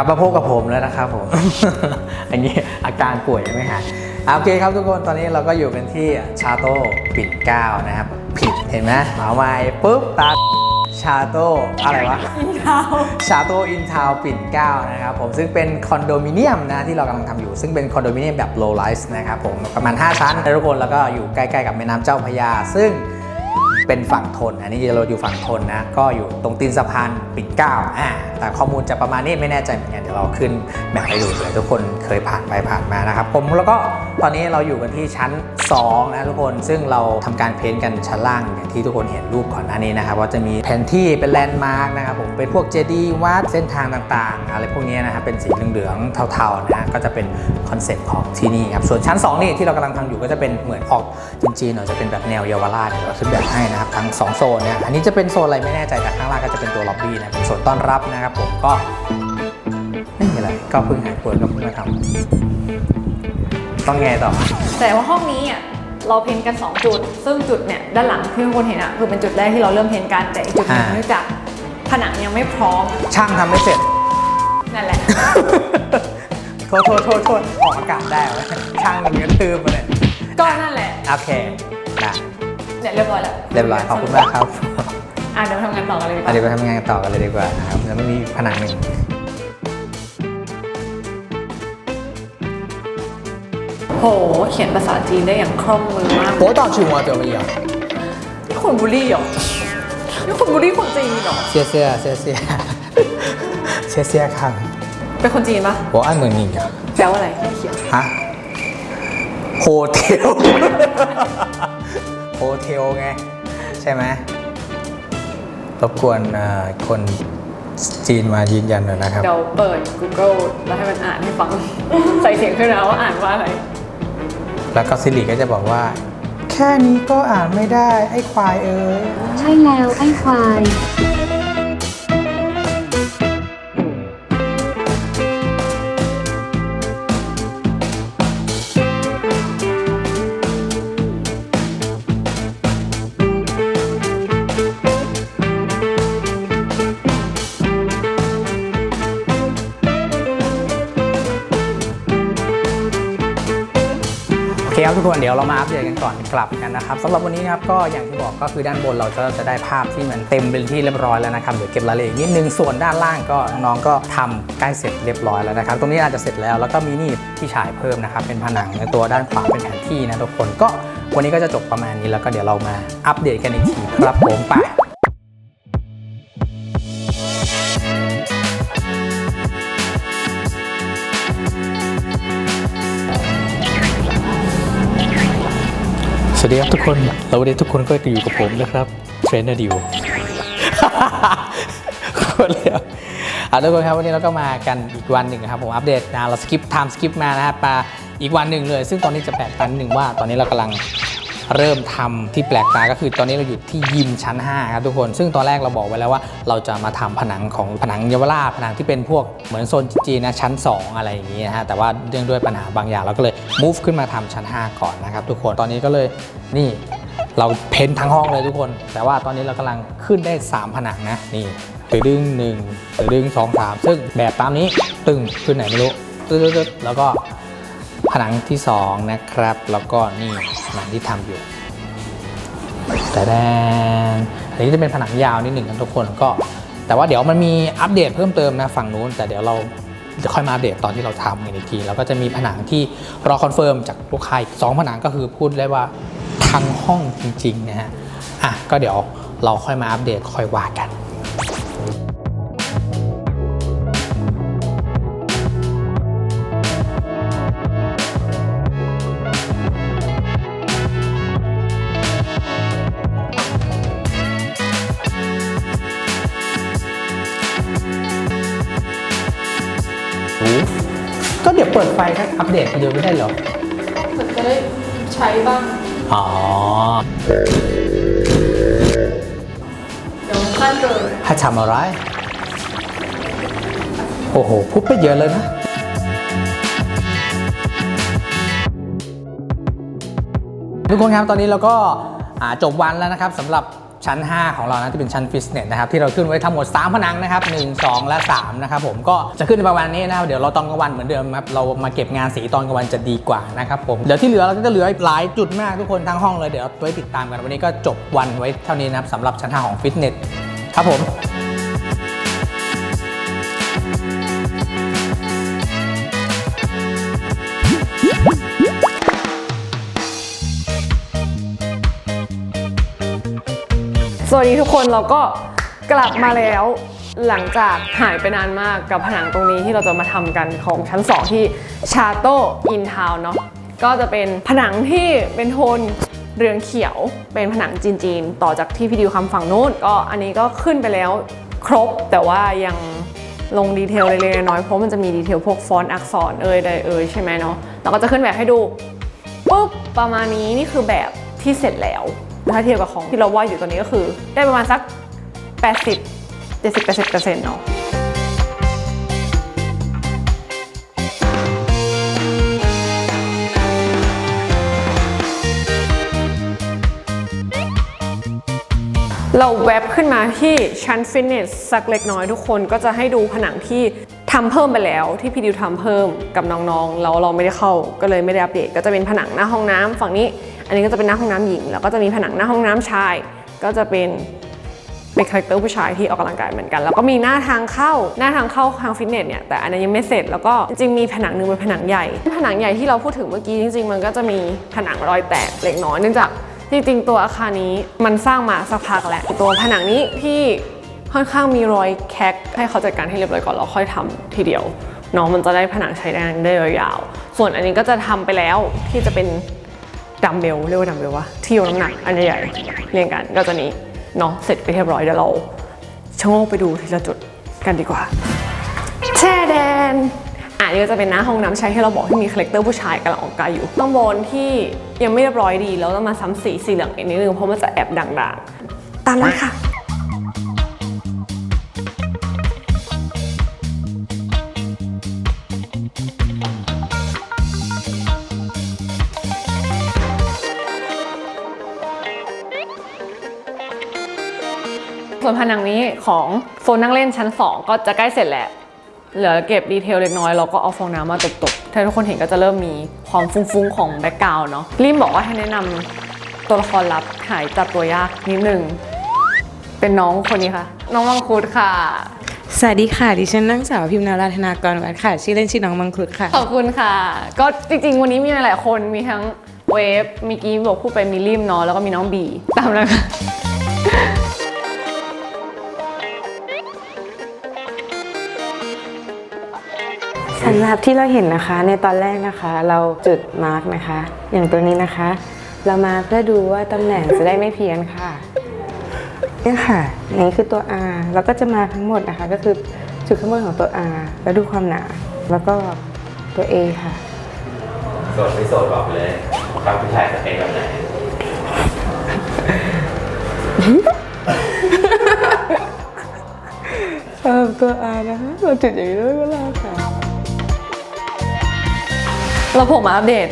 ลับมาพบกับผมแล้วนะครับผม อันนี้อาการป่วยยังไม่หายอะโอเคครับทุกคนตอนนี้เราก็อยู่กันที่ชาโต้ปิ่นเกล้านะครับ ผิดเห็นไหมหมาไม้ปุ๊บตาชาโต้อะไรวะอินทาวชาโตอินทาวปิ่นเกล้านะครับผมซึ่งเป็นคอนโดมิเนียมนะที่เรากำลังทำอยู่ ซึ่งเป็นคอนโดมิเนียมแบบ low rise นะครับผมประมาณ 5 ชั้นนะทุกคนแล้วก็อยู่ใกล้ ๆ กับแม่น้ำเจ้าพระยาซึ่ง เป็นฝั่งทน อันนี้เราอยู่ฝั่งทนนะ ก็อยู่ตรงตีนสะพานปิ่นเก้าอ่าแต่ข้อมูลจะประมาณนี้ไม่แน่ใจเหมือนกันเดี๋ยวเราขึ้นแบบให้ดูเลยทุกคนเคยผ่านไปผ่านมานะครับผมแล้วก็ตอนนี้เราอยู่กันที่ชั้น2นะทุกคนซึ่งเราทำการเพ้นท์กันชั้นล่าง ที่ทุกคนเห็นรูปก่อนหน้านี้นะครับว่าจะมีแผนที่เป็นแลนด์มาร์กนะครับผมเป็นพวกเจดีย์วัดเส้นทางต่างๆ อะไรพวกนี้นะครับเป็นสีเหลืองๆเทาๆนะก็จะเป็นคอนเซ็ปต์ของที่นี่ครับส่วนชั้น 2 นี่ที่เรากำลังทำอยู่ก็จะเป็นเหมือนออกจีนๆหน่อยจะเป็นแบบแนวเยาวราชเดี๋ยวเราขึ้นแบบให้นะครับทั้งสองโซนเนี่ยอันนี้จะเป็นโซนอะไรไม่แน่ใจแต่ข้างล่างก็จะเป็นตัวล็อบบี้นะเป็นโซนต้อนรับนะครับผมก็ไม่มีอะไรก็เพิ่งหายป่วยก็เพิ่งมาทำต้องไงต่อ แต่ว่าห้องนี้อะ เราเพ้นท์กัน 2 จุด ซึ่งจุดเนี่ยด้านหลังที่ทุกคนเห็นอะคือเป็นจุดแรกที่เราเริ่มเพ้นท์กันแต่อีกจุดหนึงอ่า เนื่องจากผนังยังไม่พร้อมช่างทำไม่เสร็จ นั่นแหละ โทษโทษโทษโทษออกอากาศได้ไหมช่างมันกระทืบมาเลยก็นั่นแหละโอเคนะเนี่ยเรียบร้อยแล้วเรียบร้อยขอบคุณมากครับ อะเดี๋ยวทำงานต่อกันเลยดีกอะว่าเดี๋ยวไปทำงานกันต่อกันเลยดีกว่านะครับ แล้วมันมีผนังหนึ่ง โห เขียนภาษาจีนได้อย่างคล่องมือมากโอ้ต่อชิวมาเจอมาอะนี่คนบูลลี่เหรอนี่คนบูลลี่คนจีนเหรอเสียเสียเสียเสียเสียเสียครับเป็นคนจีนปะ我爱มึงนี่อะแปลว่าอะไรเขียนฮะโฮเทลโฮเทลไง ใช่ไหมรบกวนเอ่อคนจีนมายืนยันหน่อยนะครับ เดี๋ยวเปิด Google แล้วให้มันอ่านให้ฟัง ใส่เสียงขึ้นนะว่าอ่านว่าอะไร แล้วก็ซิริก็จะบอกว่า แค่นี้ก็อ่านไม่ได้ไอ้ควายเอ้ย ใช่แล้วไอ้ควาย ครับทุกคนเดี๋ยวเรามาอัปเดตกันก่อนกลับกันนะครับสำหรับวันนี้ครับก็อย่างที่บอกก็คือด้านบนเราจะจะได้ภาพที่มันเต็มเป็นที่เรียบร้อยแล้วนะครับเดี๋ยวเก็บรายละเอียดนิดนึงส่วนด้านล่างก็น้องก็ทำใกล้เสร็จเรียบร้อยแล้วนะครับตรงนี้อาจจะเสร็จแล้วแล้วก็มีนี่ที่ฉายเพิ่มนะครับเป็นผนังในตัวด้านขวาเป็นแผนที่นะทุกคนก็วันนี้ก็จะจบประมาณนี้แล้วก็เดี๋ยวเรามาอัปเดตกันอีกทีครับผมไป สวัสดีครับทุกคนแล้ววันนี้ทุกคนก็อยู่กับผมนะครับเทรนเนอร์ดิวคนเลยอะอะทุกคนครับวันนี้เราก็มากันอีกวันหนึ่งนะครับผมอัปเดตนะเราสกิปไทม์สกิปมานะครับมาอีกวันหนึ่งเลย ซึ่งตอนนี้จะแปดปันหนึ่งว่าตอนนี้เรากำลัง เริ่มทำที่แปลกตาก็คือตอนนี้เราอยู่ที่ยิมชั้น5ครับทุกคน ซึ่งตอนแรกเราบอกไว้แล้วว่าเราจะมาทำผนังของผนังเยาวราชผนังที่เป็นพวกเหมือนโซนจีนนะชั้น 2 อะไรอย่างนี้นะฮะแต่ว่าเนื่องด้วยปัญหาบางอย่างเราก็เลย move ขึ้นมาทำชั้น 5 ก่อนนะครับทุกคนตอนนี้ก็เลยนี่เราเพ้นทั้งห้องเลยทุกคน แต่ว่าตอนนี้เรากำลังขึ้นได้ 3 ผนังนะนี่ตึดึงหนึ่งตึดึงสองสามซึ่งแบบตามนี้ตึงขึ้นไหนไม่รู้ตืดตึ๊ดแล้วก็ ผนังที่ 2 นะครับ แล้วก็นี่ผนังที่ทำอยู่แต่แดนอันนี้จะเป็นผนังยาวนิดหนึ่งกันทุกคนก็ แต่ว่าเดี๋ยวมันมีอัปเดตเพิ่มเติมนะฝั่งนู้น แต่เดี๋ยวเราจะค่อยมาอัปเดตตอนที่เราทำกันอีกทีแล้วก็จะมีผนังที่รอคอนเฟิร์มจากลูกค้าอีกสองผนังก็คือพูดได้ว่าทั้งห้องจริงๆนะฮะอะก็เดี๋ยวเราค่อยมาอัปเดตค่อยว่ากัน ก็เดี๋ยวเปิดไฟก็อัปเดตทีเดียวไม่ได้เหรอมันจะได้ใช้บ้าง อ๋อ เดี๋ยวขั้นเกินให้ทำอะไร โอ้โห พูดไปเยอะเลยนะทุกคนครับ ตอนนี้เราก็อ่าจบวันแล้วนะครับสำหรับ ชั้น 5 ของเรานะที่เป็นชั้นฟิตเนสนะครับที่เราขึ้นไว้ทั้งหมด 3 ผนังนะครับ 1 2 และ 3 นะครับผมก็จะขึ้นในประมาณนี้นะครับเดี๋ยวเราตอนกลางวันเหมือนเดิมครับเรามาเก็บงานสีตอนกลางวันจะดีกว่านะครับผมเดี๋ยวที่เหลือเราก็จะเหลืออีกหลายจุดมากทุกคนทั้งห้องเลยเดี๋ยวไว้ติดตามกันวันนี้ก็จบวันไว้เท่านี้นะครับสำหรับชั้น5ของฟิตเนสครับผม สวัสดีทุกคนเราก็กลับมาแล้วหลังจากหายไปนานมากกับผนังตรงนี้ที่เราจะมาทำกันของชั้น 2 ที่ชาโต้อินทาวเนาะก็จะเป็นผนังที่เป็นโทนเรืองเขียว เป็นผนังจีนๆ ต่อจากที่พี่ดิวคำฝั่งโน้นก็อันนี้ก็ขึ้นไปแล้วครบแต่ว่ายังลงดีเทลเล็กๆน้อยเพราะมันจะมีดีเทลพวกฟอนต์อักษรเอ่ยใดเอ่ยใช่ไหมเนาะเราก็จะขึ้นแบบให้ดูปุ๊บประมาณนี้นี่คือแบบที่เสร็จแล้ว ถ้าเทียบกับของที่เราว่าอยู่ตอนนี้ก็คือ ได้ประมาณสัก 80 70 80เปอร์เซ็นต์เนาะเราแวบขึ้นมาที่ชั้นฟิตเนสสักเล็กน้อยทุกคนก็จะให้ดูผนังที่ทำเพิ่มไปแล้วที่พี่ดิวทำเพิ่มกับน้องๆแล้วเราไม่ได้เข้าก็เลยไม่ได้อัปเดต ก็จะเป็นผนังหน้าห้องน้ำฝั่งนี้ อันนี้ก็จะเป็นหน้าห้องน้ำหญิง แล้วก็จะมีผนังหน้าห้องน้ำชาย ก็จะเป็นเป็นคาแรคเตอร์ผู้ชายที่ออกกำลังกายเหมือนกัน แล้วก็มีหน้าทางเข้าหน้าทางเข้าทางฟิตเนสเนี่ยแต่อันนั้นยังไม่เสร็จแล้วก็จริงมีผนังหนึ่งเป็นผนังใหญ่ ผนังใหญ่ที่เราพูดถึงเมื่อกี้จริง ๆ มันก็จะมีผนังรอยแตกเล็กน้อยเนื่องจากจริงๆตัวอาคารนี้มันสร้างมาสักพักแล้วตัวผนังนี้ที่ค่อนข้างมีรอยแคกให้เขาจัดการให้เรียบร้อยก่อนแล้วค่อยทำทีเดียวเน้องมันจะได้ผนังใช้งานได้ยาวๆส่วนอันนี้ก็จะทำไปแล้วที่จะเป็น ดัมเบลเรียกว่าดัมเบลวะที่ยกน้ำหนักอันใหญ่ๆเรียงกันก็จะนี้เนาะเสร็จไปเรียบร้อยเดี๋ยวเราชะโงกไปดูทีละจุดกันดีกว่าแช่แดนอะนี่ก็จะเป็นหน้าห้องน้ำชายที่เราบอกที่มีคาแรคเตอร์ผู้ชายกำลังออกกายอยู่ต้องบนที่ยังไม่เรียบร้อยดีแล้วต้องมาซ้ำสีสีเหลืองอีกนิดนึงเพราะมันจะแอบด่างๆตามนั้นค่ะ วนผนังนี้ของโซนนั่งเล่นชั้น 2 ก็จะใกล้เสร็จแล้วเหลือเก็บดีเทลเล็กน้อยแล้วก็เอาฟองน้ำมาตบๆถ้าทุกคนเห็นก็จะเริ่มมีความฟุ้งๆ ของแบ็กกราวน์เนาะริมบอกว่าให้แนะนำตัวละครลับหายจับตัวยากนิดนึงเป็นน้องคนนี้ค่ะ น้องมังคุดค่ะสวัสดีค่ะ ดิฉันนางสาวพิมนาราธนากรวัฒน์ค่ะ ชื่อเล่นชื่อน้องมังคุดค่ะ ขอบคุณค่ะ ก็จริงๆ วันนี้มีหลายๆคนมีทั้งเวฟมีกี้บอกพูดไปมีริมเนาะแล้วก็มีน้องบี ตามนั้นค่ะ สำหรับที่เราเห็นนะคะ ในตอนแรกนะคะ เราจุดมาร์กนะคะ อย่างตัวนี้นะคะ เรามาเพื่อดูว่าตำแหน่งจะได้ไม่เพี้ยนค่ะเนี่ยค่ะอันนี้คือตัว R แล้วก็จะมาทั้งหมดนะคะ ก็คือจุดข้างบนของตัว R แล้วดูความหนา แล้วก็ตัว A ค่ะโสดไม่โสดบอกเลยชอบผู้ชายสเปคแบบไหนสำหรับตัว R นะคะเราจุดอย่างนี้ด้วยเวลาค่ะ เราผมมาอัปเดต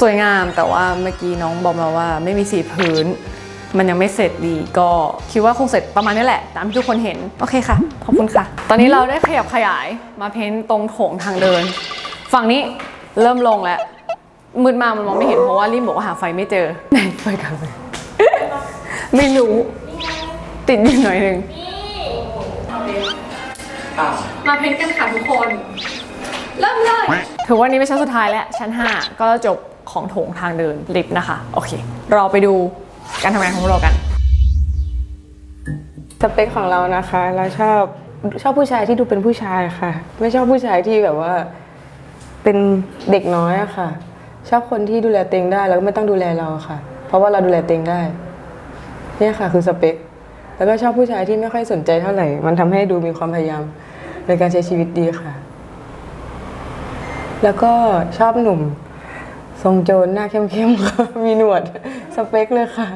สวยงามแต่ว่าเมื่อกี้น้องบอกมาว่าไม่มีสีพื้น มันยังไม่เสร็จดีก็คิดว่าคงเสร็จประมาณนี้แหละ ตามที่ทุกคนเห็น โอเคค่ะ ขอบคุณค่ะ ตอนนี้เราได้ขยับขยายมาเพ้นท์ตรงโถงทางเดิน ฝั่งนี้เริ่มลงแล้วมืดมากมันมองไม่เห็นเพราะว่าริมบอกว่าหาไฟไม่เจอไหนไฟกันเลยไม่รู้ติดอยู่หน่อยหนึ่งมาเพ้นท์กันค่ะทุกคนเริ่มเลย ถือว่านี้เป็นชั้นสุดท้ายแล้ว ชั้น 5 ก็จบของโถงทางเดินลิฟต์นะคะ โอเค เราไปดูการทำงานของเรากันสเปคของเรานะคะ เราชอบชอบผู้ชายที่ดูเป็นผู้ชายค่ะ ไม่ชอบผู้ชายที่แบบว่า เป็นเด็กน้อยอะค่ะ ชอบคนที่ดูแลเตวเองได้แล้วก็ไม่ต้องดูแลเราค่ะ เพราะว่าเราดูแลเตวเองได้เนี่ยค่ะ คือสเปค แล้วก็ชอบผู้ชายที่ไม่ค่อยสนใจเท่าไหร่ มันทำให้ดูมีความพยายามในการใช้ชีวิตดีค่ะ แล้วก็ชอบหนุ่ม ทรงโจรหน้าเข้มๆค่ะมีหนวดสเปคเลยค่ะ